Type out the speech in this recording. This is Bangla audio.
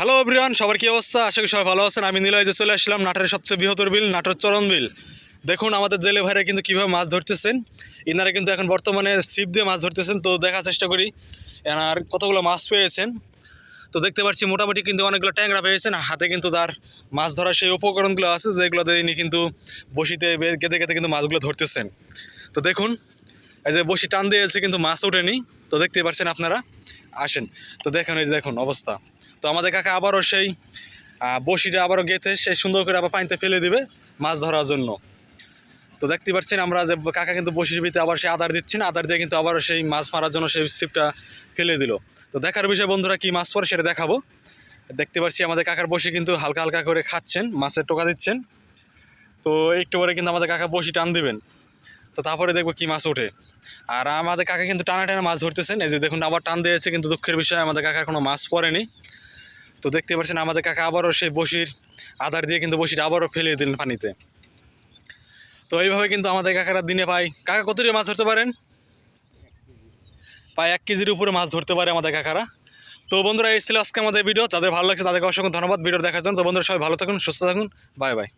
হ্যালো এভরিওয়ান সবার কি অবস্থা? আশা করি সবাই ভালো আছেন। আমি নিলয়, যে চলে আসলাম নাটোরের সবচেয়ে বৃহত্তর বিল, নাটোর চরণ বিল দেখুন, আমাদের জেলে ভাইরা কিন্তু কীভাবে মাছ ধরতেছেন। এনারা কিন্তু এখন বর্তমানে ছিপ দিয়ে মাছ ধরতেছেন। তো দেখার চেষ্টা করি, এনার কতগুলো মাছ পেয়েছেন। তো দেখতে পাচ্ছি, মোটামুটি কিন্তু অনেকগুলো ট্যাংরা পেয়েছেন। হাতে কিন্তু তার মাছ ধরার সেই উপকরণগুলো আছে, যেগুলো দিয়ে ইনি কিন্তু বসিতে গেঁথে গেঁথে কিন্তু মাছগুলো ধরতেছেন। তো দেখুন, এই যে বসি টান দিয়েছে কিন্তু মাছ ওঠেনি। তো দেখতে পাচ্ছেন আপনারা, আসেন। তো দেখেন, এই যে দেখুন, অবস্থা। তো আমাদের কাকা আবারও সেই বসিটা আবারও গেঁথে সে সুন্দর করে আবার পানিতে ফেলে দিবে মাছ ধরার জন্য। তো দেখতে পাচ্ছেন আমরা যে কাকা কিন্তু বসির ভিতরে আবার সে আদার দিচ্ছেন আদার দিয়ে কিন্তু আবারও সেই মাছ মারার জন্য সেই সিপটা ফেলে দিল। তো দেখার বিষয় বন্ধুরা কি মাছ পরে সেটা দেখাবো। দেখতে পাচ্ছি আমাদের কাকার বসি কিন্তু হালকা হালকা করে খাচ্ছেন, মাছের টোকা দিচ্ছেন। তো একটু পরে কিন্তু আমাদের কাকা বসি টান দিবেন। তো তারপরে দেখব কি মাছ ওঠে। আর আমাদের কাকা কিন্তু টানা টানা মাছ ধরতেছেন, এই যে দেখুন আবার টান দিয়েছে, কিন্তু দুঃখের বিষয়ে আমাদের কাকার কোনো মাছ পড়েনি। তো দেখতে পাচ্ছেন আমাদের কাকা আবারও সেই বসির আধার দিয়ে কিন্তু বসির আবারও ফেলে দিলেন পানিতে। তো এইভাবে কিন্তু আমাদের কাকারা দিনে পায়। কাকা, কত মাছ ধরতে পারেন? প্রায় এক কেজির উপরে মাছ ধরতে পারে আমাদের কাকারা। তো বন্ধুরা, এই ছিল আজকে আমাদের ভিডিও। যাদের ভালো লাগছে তাদেরকে অসংখ্য ধন্যবাদ ভিডিও দেখার জন্য। তো বন্ধুরা, সবাই ভালো থাকুন, সুস্থ থাকুন। Bye bye.